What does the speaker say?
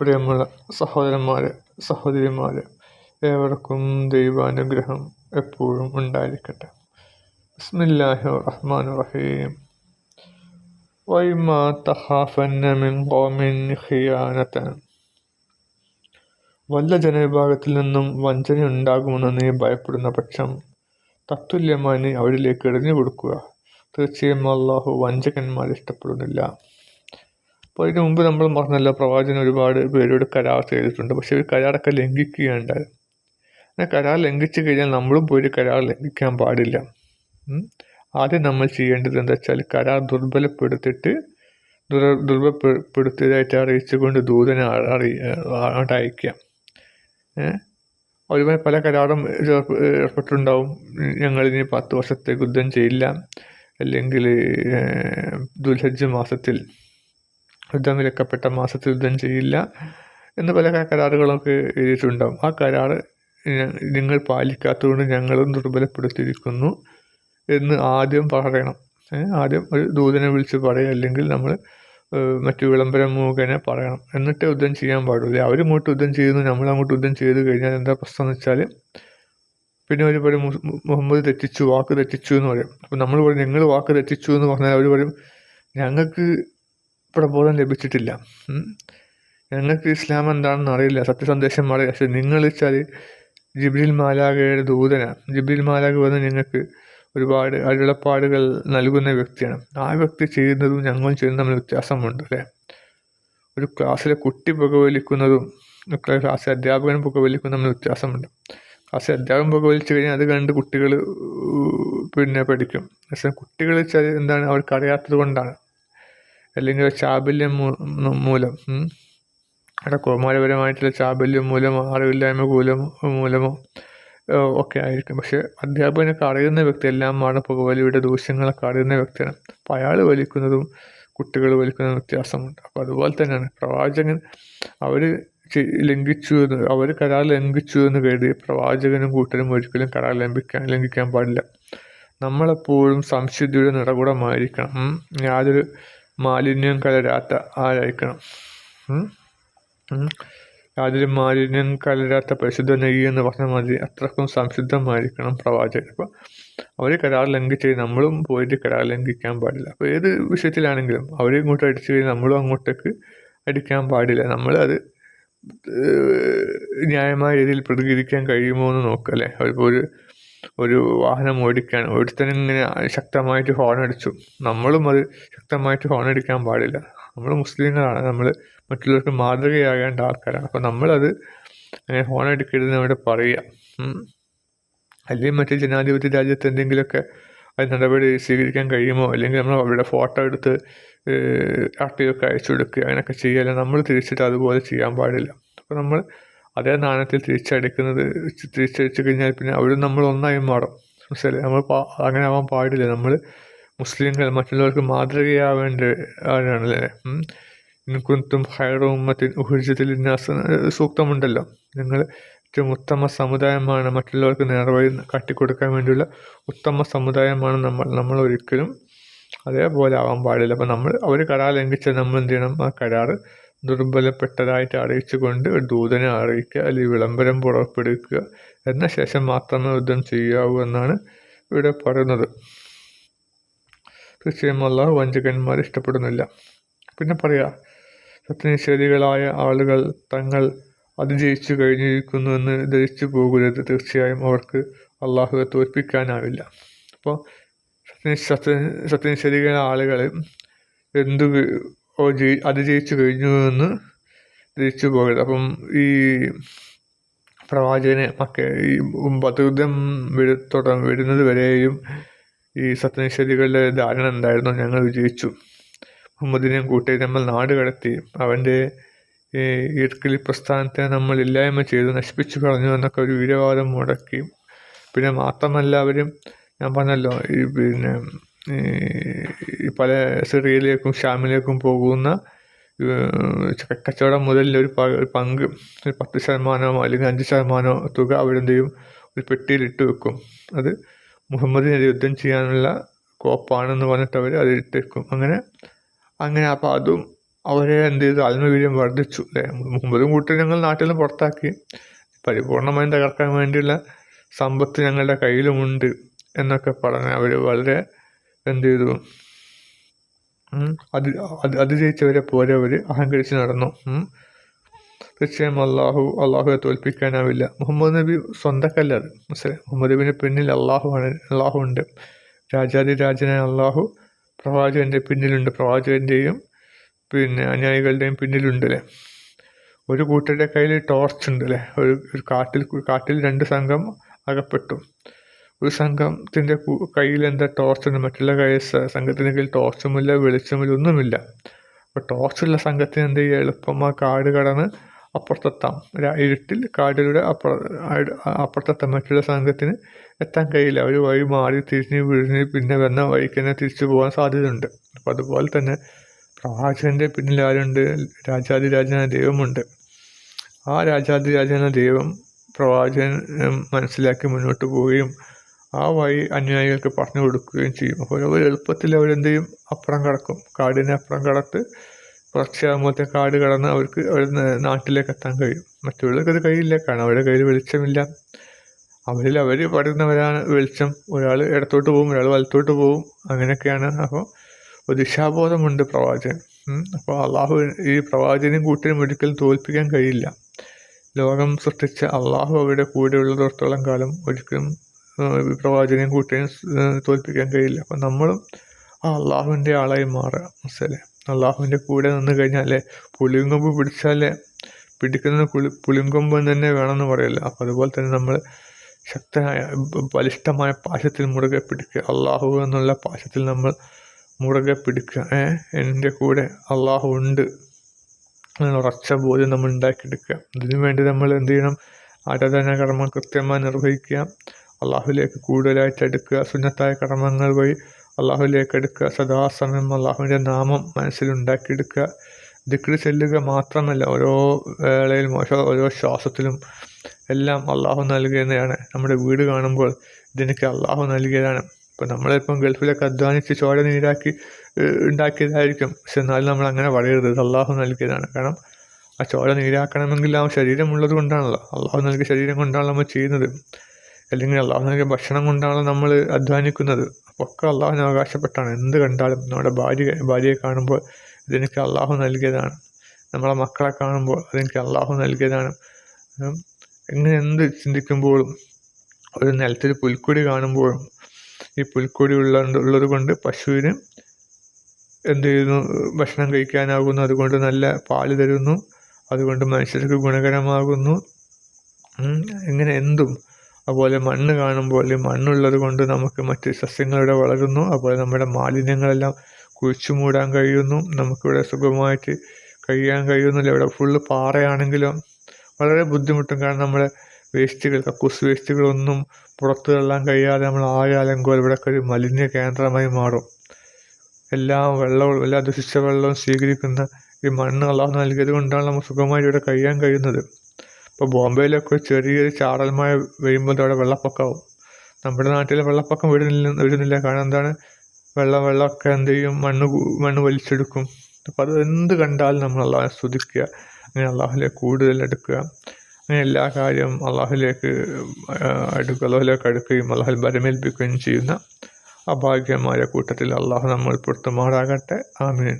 പ്രിയമുള്ള സഹോദരന്മാരെ സഹോദരിമാരെ ഏവർക്കും ദൈവാനുഗ്രഹം എപ്പോഴും ഉണ്ടായിരിക്കട്ടെ. ബിസ്മില്ലാഹി റഹ്മാൻ റഹീം തഹാഫന്ന മിൻ ഖൗമിൻ ഖിയാനതൻ. വല്ല ജനവിഭാഗത്തിൽ നിന്നും വഞ്ചന ഉണ്ടാകുമെന്ന് നീ ഭയപ്പെടുന്ന പക്ഷം തത്തുല്യമായി നീ അവരിലേക്ക് എറിഞ്ഞു കൊടുക്കുക തീർച്ചയായും അള്ളാഹു വഞ്ചകന്മാരെ ഇഷ്ടപ്പെടുന്നില്ല. അപ്പോൾ അതിന് മുമ്പ് നമ്മൾ പറഞ്ഞല്ലോ പ്രവാചകൻ ഒരുപാട് പേരോട് കരാർ ചെയ്തിട്ടുണ്ട്. പക്ഷേ ഒരു കരാറൊക്കെ ലംഘിക്കുകയുണ്ടായി. അങ്ങനെ കരാർ ലംഘിച്ചു കഴിഞ്ഞാൽ നമ്മളും പോയി കരാർ ലംഘിക്കാൻ പാടില്ല. ആദ്യം നമ്മൾ ചെയ്യേണ്ടത് എന്താ വെച്ചാൽ കരാർ ദുർബലപ്പെടുത്തിയിട്ട് ദുർ ദുർബലപ്പെടുത്തിയതായിട്ട് അറിയിച്ചുകൊണ്ട് ദൂതനെ അറി അങ്ങോട്ട് അയക്കാം ഒരുപാട് പല കരാറും ഏർപ്പെട്ടിട്ടുണ്ടാവും. ഞങ്ങളിനി പത്ത് വർഷത്തേക്ക് യുദ്ധം ചെയ്യില്ല. അല്ലെങ്കിൽ ദുൽഹജ്ജ് മാസത്തിൽ. യുദ്ധം വിലക്കപ്പെട്ട മാസത്തിൽ യുദ്ധം ചെയ്യില്ല എന്ന് പല കരാറുകളൊക്കെ എഴുതിയിട്ടുണ്ടാകും ആ കരാർ നിങ്ങൾ പാലിക്കാത്തതുകൊണ്ട് ഞങ്ങളും ദുർബലപ്പെടുത്തിയിരിക്കുന്നു എന്ന് ആദ്യം പറയണം. ആദ്യം ഒരു ദൂതനെ വിളിച്ച് പറയുക അല്ലെങ്കിൽ നമ്മൾ മറ്റു വിളംബരം മുഖേന പറയണം. എന്നിട്ട് യുദ്ധം ചെയ്യാൻ പാടില്ല. അവരിങ്ങോട്ട് യുദ്ധം ചെയ്യുന്നു നമ്മൾ അങ്ങോട്ട് യുദ്ധം ചെയ്ത് കഴിഞ്ഞാൽ എന്താ പ്രശ്നം എന്ന് വെച്ചാൽ പിന്നെ അവർ പറയും മുഹമ്മദ് തെറ്റിച്ചു വാക്ക് തെറ്റിച്ചു എന്ന് പറയും. അപ്പോൾ നമ്മൾ പറയും നിങ്ങൾ വാക്ക് തെറ്റിച്ചു എന്ന് പറഞ്ഞാൽ അവർ പറയും ഞങ്ങൾക്ക് പ്രബോധം ലഭിച്ചിട്ടില്ല. ഞങ്ങൾക്ക് ഇസ്ലാം എന്താണെന്ന് അറിയില്ല. സത്യസന്ദേശം അറിയില്ല പക്ഷെ നിങ്ങൾ വെച്ചാൽ ജിബ്രിൽ മാലാഖയുടെ ദൂതനാണ്. ജിബ്രിൽ മാലാഖ വന്ന് നിങ്ങൾക്ക് ഒരുപാട് അരുളപ്പാടുകൾ നൽകുന്ന വ്യക്തിയാണ്. ആ വ്യക്തി ചെയ്യുന്നതും ഞങ്ങൾ ചെയ്യുന്ന തമ്മിൽ വ്യത്യാസമുണ്ട് അല്ലേ? ഒരു ക്ലാസ്സിലെ കുട്ടി പുകവലിക്കുന്നതും ക്ലാസ്സിലെ അധ്യാപകൻ പുകവലിക്കുന്നതും തമ്മിൽ വ്യത്യാസമുണ്ട്. ക്ലാസ്സിലെ അധ്യാപകൻ പുകവലിച്ചു കഴിഞ്ഞാൽ അത് കണ്ട് കുട്ടികൾ പിന്നെ പഠിക്കും. പക്ഷേ കുട്ടികൾ വെച്ചാൽ എന്താണ്? അവർക്ക് അറിയാത്തത് കൊണ്ടാണ്. അല്ലെങ്കിൽ ചാബല്യം മൂലം അവിടെ കൗമാരപരമായിട്ടുള്ള ചാബല്യം മൂലമോ അറിവില്ലായ്മ മൂലമോ മൂലമോ ഒക്കെ ആയിരിക്കും. പക്ഷെ അധ്യാപകനൊക്കെ അറിയുന്ന വ്യക്തി എല്ലാമാണ് പുകവലിയുടെ ദൂഷ്യങ്ങളൊക്കെ അറിയുന്ന വ്യക്തിയാണ്. അപ്പോൾ അയാൾ വലിക്കുന്നതും കുട്ടികൾ വലിക്കുന്ന വ്യത്യാസമുണ്ട്. അപ്പോൾ അതുപോലെ തന്നെയാണ് പ്രവാചകൻ അവർ ലംഘിച്ചു എന്ന് അവർ കരാർ ലംഘിച്ചു എന്ന് കരുതി പ്രവാചകനും കൂട്ടരും ഒരിക്കലും കരാർ ലംഘിക്കാൻ ലംഘിക്കാൻ പാടില്ല. നമ്മളെപ്പോഴും സംശുദ്ധിയുടെ നിറകുടമായിരിക്കണം യാതൊരു മാലിന്യം കലരാത്ത ആരായിരിക്കണം? യാതൊരു മാലിന്യം കലരാത്ത പരിശുദ്ധ നെയ്യ് എന്ന് പറഞ്ഞ മതി അത്രക്കും സംശുദ്ധമായിരിക്കണം പ്രവാചകൻ. അപ്പോൾ അവർ കരാർ ലംഘിച്ച് നമ്മളും പോയിട്ട് കരാർ ലംഘിക്കാൻ പാടില്ല. അപ്പോൾ ഏത് വിഷയത്തിലാണെങ്കിലും അവരെ ഇങ്ങോട്ട് അടിച്ചു കഴിഞ്ഞാൽ നമ്മളും അങ്ങോട്ടേക്ക് അടിക്കാൻ പാടില്ല. നമ്മൾ അത് ന്യായമായ രീതിയിൽ പ്രതികരിക്കാൻ കഴിയുമോ എന്ന് നോക്കുക അല്ലേ ഒരു ഒരു വാഹനം ഓടിക്കാൻ ഒരുത്തനിങ്ങനെ ശക്തമായിട്ട് ഹോൺ അടിച്ചു. നമ്മളും അത് ശക്തമായിട്ട് ഹോൺ അടിക്കാൻ പാടില്ല. നമ്മൾ മുസ്ലിങ്ങളാണ്. നമ്മൾ മറ്റുള്ളവർക്ക് മാതൃകയാകേണ്ട ആൾക്കാരാണ്. അപ്പോൾ നമ്മളത് അങ്ങനെ ഹോൺ അടിക്കരുതെന്ന് അവിടെ പറയുക. അല്ലെങ്കിൽ മറ്റു ജനാധിപത്യ രാജ്യത്ത് എന്തെങ്കിലുമൊക്കെ അത് നടപടി സ്വീകരിക്കാൻ കഴിയുമോ? അല്ലെങ്കിൽ നമ്മൾ അവരുടെ ഫോട്ടോ എടുത്ത് ആർട്ടിയൊക്കെ അയച്ചു കൊടുക്കുക. അങ്ങനെയൊക്കെ ചെയ്യുക നമ്മൾ തിരിച്ചിട്ട് അതുപോലെ ചെയ്യാൻ പാടില്ല. അപ്പോൾ നമ്മൾ അതേ നാണയത്തിൽ തിരിച്ചടിക്കുന്നത് തിരിച്ചടിച്ചു കഴിഞ്ഞാൽ പിന്നെ അവരും നമ്മൾ ഒന്നായി മാറും. മനസ്സിലായി നമ്മൾ അങ്ങനെ ആവാൻ പാടില്ല. നമ്മൾ മുസ്ലിങ്ങൾ മറ്റുള്ളവർക്ക് മാതൃകയാവേണ്ട ആരാണല്ലേ? കുന്തും ഹൈറുമ്മത്തിൻ ഉഹുജത്തിൽ സൂക്തമുണ്ടല്ലോ. നിങ്ങൾ ഏറ്റവും ഉത്തമ സമുദായമാണ് മറ്റുള്ളവർക്ക് നേർവഴി കാട്ടിക്കൊടുക്കാൻ വേണ്ടിയുള്ള ഉത്തമ സമുദായമാണ് നമ്മൾ. നമ്മൾ ഒരിക്കലും അതേപോലെ ആവാൻ പാടില്ല. അപ്പം നമ്മൾ അവർ കരാർ ലംഘിച്ചാൽ നമ്മൾ എന്ത് ചെയ്യണം? ആ കരാർ ദുർബലപ്പെട്ടതായിട്ട് അറിയിച്ചുകൊണ്ട് ഒരു ദൂതനെ അറിയിക്കുക അല്ലെങ്കിൽ വിളംബരം പുറപ്പെടുവിക്കുക എന്ന ശേഷം മാത്രമേ യുദ്ധം ചെയ്യാവൂ എന്നാണ് ഇവിടെ പറയുന്നത്. തീർച്ചയായും വഞ്ചകന്മാർ ഇഷ്ടപ്പെടുന്നില്ല. പിന്നെ പറയാ സത്യനിഷേധികളായ ആളുകൾ തങ്ങൾ അതിജയിച്ചു കഴിഞ്ഞിരിക്കുന്നു എന്ന് ധരിച്ചു പോകരുത്. തീർച്ചയായും അവർക്ക് അള്ളാഹുവെ തോൽപ്പിക്കാനാവില്ല. അപ്പോൾ സത്യ സത്യ സത്യനിഷേധികളായ ആളുകൾ എന്തു അതിജയിച്ചു കഴിഞ്ഞു എന്ന് തിരിച്ചു പോകരുത് അപ്പം ഈ പ്രവാചകനെ മക്കെ ഈ ബദുദ്ധം തുടങ്ങ വരുന്നത് വരെയും ഈ സത്യനിഷേധികളുടെ ധാരണ എന്തായിരുന്നു? ഞങ്ങൾ വിജയിച്ചു. മുഹമ്മദിനെയും കൂട്ടി നമ്മൾ നാട് കടത്തി. അവന്റെ ഈ പ്രസ്ഥാനത്തെ നമ്മൾ ഇല്ലായ്മ ചെയ്ത് നശിപ്പിച്ചു കളഞ്ഞു എന്നൊക്കെ ഒരു വീരവാദം മുടക്കി. പിന്നെ മാത്രമല്ല അവരും ഞാൻ പറഞ്ഞല്ലോ ഈ പിന്നെ പല സിറിയയിലേക്കും ഷാമിലേക്കും പോകുന്ന കച്ചവടം മുതലിൽ ഒരു പങ്ക് ഒരു പത്ത് ശതമാനമോ അല്ലെങ്കിൽ അഞ്ച് ശതമാനമോ തുക അവരെന്ത് ചെയ്യും? ഒരു പെട്ടിയിലിട്ട് വെക്കും. അത് മുഹമ്മദിനെതിരെ യുദ്ധം ചെയ്യാനുള്ള കോപ്പാണെന്ന് പറഞ്ഞിട്ട് അവർ അത് വെക്കും. അങ്ങനെ അങ്ങനെ അപ്പോൾ അതും അവരെ എന്ത് ചെയ്തു? ആത്മവീര്യം വർദ്ധിച്ചു അല്ലേ? മുഹമ്മദും കൂട്ടി ഞങ്ങൾ നാട്ടിൽ നിന്ന് പുറത്താക്കി. പരിപൂർണമായും തകർക്കാൻ വേണ്ടിയുള്ള സമ്പത്ത് ഞങ്ങളുടെ കയ്യിലുമുണ്ട് എന്നൊക്കെ പറഞ്ഞ് അവർ വളരെ എന്ത് ചെയ്തു അത് അത് അതിജയിച്ചവരെ പോലെ അവർ അഹങ്കരിച്ച് നടന്നു. തീർച്ചയായും അള്ളാഹു അള്ളാഹുവെ തോൽപ്പിക്കാനാവില്ല. മുഹമ്മദ് നബി സ്വന്തക്കല്ല അത്. മനസ്സിലായി? മുഹമ്മദ് നബിന് പിന്നിൽ അള്ളാഹുവാണ് അള്ളാഹു ഉണ്ട്. രാജാതി രാജനായ അള്ളാഹു പ്രവാചകന്റെ പിന്നിലുണ്ട്. പ്രവാചകന്റെയും പിന്നെ അനുയായികളുടെയും പിന്നിലുണ്ട് അല്ലേ? ഒരു കൂട്ടരുടെ കയ്യിൽ ടോർച്ച് ഉണ്ട് അല്ലേ? ഒരു ഒരു കാട്ടിൽ കാട്ടിൽ രണ്ട് സംഘം അകപ്പെട്ടു. ഒരു സംഘത്തിന്റെ കയ്യിൽ എന്താ ടോർച്ചുണ്ട് മറ്റുള്ള കയ്യിൽ സംഘത്തിന്റെ കയ്യിൽ ടോർച്ചുമില്ല വെളിച്ചമില്ല ഒന്നുമില്ല. അപ്പോൾ ടോർച്ചുള്ള സംഘത്തിന് എന്ത് ചെയ്യുക എളുപ്പം ആ കാട് കടന്ന് അപ്പുറത്തെത്താം. ഇരുട്ടിൽ കാടിലൂടെ അപ്പുറ അപ്പുറത്തെത്താം. മറ്റുള്ള സംഘത്തിന് എത്താൻ കഴിയില്ല. അവർ വഴി മാറി തിരിഞ്ഞ് വിഴിഞ്ഞ് പിന്നെ വന്ന വഴിക്ക് തന്നെ തിരിച്ചു പോകാൻ സാധ്യതയുണ്ട്. അപ്പോൾ അതുപോലെ തന്നെ പ്രവാചകന്റെ പിന്നിൽ ആരുണ്ട്? രാജാതിരാജനായ ദൈവമുണ്ട്. ആ രാജാതിരാജനായ ദൈവം പ്രവാചകൻ മനസ്സിലാക്കി മുന്നോട്ട് പോവുകയും ആ വഴി അനുയായികൾക്ക് പറഞ്ഞു കൊടുക്കുകയും ചെയ്യും. അപ്പോൾ അവർ എളുപ്പത്തിൽ അവരെന്ത് ചെയ്യും അപ്പുറം കടക്കും. കാടിനെ അപ്പുറം കടത്ത് കുറച്ചാകുമ്പോഴത്തെ കാട് കടന്ന് അവർക്ക് അവർ നാട്ടിലേക്ക് എത്താൻ കഴിയും. മറ്റുള്ളവർക്ക് അത് കഴിയില്ല. കാരണം അവരുടെ കയ്യിൽ വെളിച്ചമില്ല. അവരിൽ അവർ പറയുന്നവരാണ് വെളിച്ചം. ഒരാൾ ഇടത്തോട്ട് പോകും ഒരാൾ വലത്തോട്ട് പോകും. അങ്ങനെയൊക്കെയാണ്. അപ്പോൾ ഒരു ദിശാബോധമുണ്ട് പ്രവാചകൻ. അപ്പോൾ അള്ളാഹു ഈ പ്രവാചകനും കൂട്ടിനും ഒരിക്കലും തോൽപ്പിക്കാൻ കഴിയില്ല. ലോകം സൃഷ്ടിച്ച അള്ളാഹു അവരുടെ കൂടെ ഉള്ളിടത്തോളം കാലം ഒരിക്കലും പ്രവാചകനെയും കൂട്ടിനും തോൽപ്പിക്കാൻ കഴിയില്ല. അപ്പം നമ്മളും ആ അള്ളാഹുവിന്റെ ആളായി മാറുക മനസ്സിലെ അള്ളാഹുവിന്റെ കൂടെ നിന്ന് കഴിഞ്ഞാലേ പുളിങ്കൊമ്പ് പിടിച്ചാലേ പിടിക്കുന്നത് പുളി പുളിങ്കൊമ്പ് തന്നെ വേണമെന്ന് പറയല്ലോ. അപ്പോൾ അതുപോലെ തന്നെ നമ്മൾ ശക്തനായ ബലിഷ്ഠമായ പാശത്തിൽ മുറുകെ പിടിക്കുക. അള്ളാഹു എന്നുള്ള പാശത്തിൽ നമ്മൾ മുറുകെ പിടിക്കുക. ഏ എന്റെ കൂടെ അള്ളാഹു ഉണ്ട് ഉറച്ച ബോധ്യം നമ്മൾ ഉണ്ടാക്കിയെടുക്കുക. ഇതിനു വേണ്ടി നമ്മൾ എന്ത് ചെയ്യണം? ആരാധനാ കർമ്മം കൃത്യമായി നിർവഹിക്കുക. അള്ളാഹുലേക്ക് കൂടുതലായിട്ട് എടുക്കുക. സുന്നത്തായ കർമ്മങ്ങൾ വഴി അള്ളാഹുലേക്ക് എടുക്കുക. സദാസമയം അള്ളാഹുവിന്റെ നാമം മനസ്സിലുണ്ടാക്കിയെടുക്കുക. ദിക്രി ചെല്ലുക മാത്രമല്ല ഓരോ വേളയിലും ഓരോ ഓരോ ശ്വാസത്തിലും എല്ലാം അള്ളാഹു നൽകിയതാണ് നമ്മുടെ വീട് കാണുമ്പോൾ ഇതെനിക്ക് അള്ളാഹു നൽകിയതാണ്. ഇപ്പം നമ്മളിപ്പം ഗൾഫിലൊക്കെ അധ്വാനിച്ച് ചോര നീരാക്കി ഉണ്ടാക്കിയതായിരിക്കും. പക്ഷെ എന്നാലും നമ്മൾ അങ്ങനെ പറയരുത് ഇത് അള്ളാഹു നൽകിയതാണ്. കാരണം ആ ചോര നീരാക്കണമെങ്കിൽ ആ ശരീരമുള്ളത് കൊണ്ടാണല്ലോ. അള്ളാഹു നൽകിയ ശരീരം കൊണ്ടാണല്ലോ നമ്മൾ ചെയ്യുന്നത്. അല്ലെങ്കിൽ അള്ളാഹു ഭക്ഷണം കൊണ്ടാണ് നമ്മൾ അധ്വാനിക്കുന്നത്. ഒക്കെ അള്ളാഹുവിനെ അവകാശപ്പെട്ടാണ്. എന്ത് കണ്ടാലും നമ്മുടെ ഭാര്യ ഭാര്യയെ കാണുമ്പോൾ ഇതെനിക്ക് അള്ളാഹു നൽകിയതാണ്. നമ്മളെ മക്കളെ കാണുമ്പോൾ അതെനിക്ക് അള്ളാഹു നൽകിയതാണ്. എങ്ങനെ എന്ത് ചിന്തിക്കുമ്പോഴും ഒരു നിലത്തിൽ പുൽക്കൊടി കാണുമ്പോഴും ഈ പുൽക്കൊടി ഉള്ള ഉള്ളത് കൊണ്ട് പശുവിന് എന്ത് ചെയ്യുന്നു? ഭക്ഷണം കഴിക്കാനാകുന്നു. അതുകൊണ്ട് നല്ല പാൽ തരുന്നു. അതുകൊണ്ട് മനുഷ്യർക്ക് ഗുണകരമാകുന്നു. ഇങ്ങനെ എന്തും അതുപോലെ മണ്ണ് കാണുമ്പോൾ മണ്ണുള്ളത് കൊണ്ട് നമുക്ക് മറ്റ് സസ്യങ്ങളിവിടെ വളരുന്നു. അതുപോലെ നമ്മുടെ മാലിന്യങ്ങളെല്ലാം കുഴിച്ചു മൂടാൻ കഴിയുന്നു. നമുക്കിവിടെ സുഖമായിട്ട് കഴിയാൻ കഴിയുന്നില്ല. ഇവിടെ ഫുള്ള് പാറയാണെങ്കിലും വളരെ ബുദ്ധിമുട്ടും. കാരണം നമ്മുടെ വേസ്റ്റുകൾ കക്കൂസ് വേസ്റ്റുകളൊന്നും പുറത്തു തള്ളാൻ കഴിയാതെ നമ്മൾ ആകെ അലങ്കോൽ ഇവിടെയൊക്കെ ഒരു മലിന കേന്ദ്രമായി മാറും. എല്ലാ വെള്ളവും എല്ലാ ദുഷിച്ച വെള്ളവും സ്വീകരിക്കുന്ന ഈ മണ്ണ് അള്ളാഹു നൽകിയത് കൊണ്ടാണ് നമുക്ക് സുഖമായിട്ട് ഇവിടെ കഴിയാൻ കഴിയുന്നത്. ഇപ്പോൾ ബോംബെയിലൊക്കെ ചെറിയൊരു ചാറൽ മഴ വീഴുമ്പോൾ അവിടെ വെള്ളപ്പൊക്കമാവും നമ്മുടെ നാട്ടിൽ വെള്ളപ്പൊക്കം വരുന്നില്ല വരുന്നില്ല. കാരണം എന്താണ്? വെള്ളം വെള്ളമൊക്കെ എന്ത് ചെയ്യും? മണ്ണ് മണ്ണ് വലിച്ചെടുക്കും. അപ്പോൾ അത് എന്ത് കണ്ടാലും നമ്മൾ അള്ളാഹെ സ്തുതിക്കുക അങ്ങനെ അള്ളാഹുലെ കൂടുതൽ എടുക്കുക അങ്ങനെ എല്ലാ കാര്യവും അള്ളാഹുലേക്ക് അടുക്കുക അള്ളാഹുലേക്ക് അടുക്കുകയും അള്ളാഹുൽ ബരമേൽപ്പിക്കുകയും ചെയ്യുന്ന അഭാഗ്യമായ കൂട്ടത്തിൽ അള്ളാഹു നമ്മൾ പെടുത്തുമാറാകട്ടെ ആമീൻ.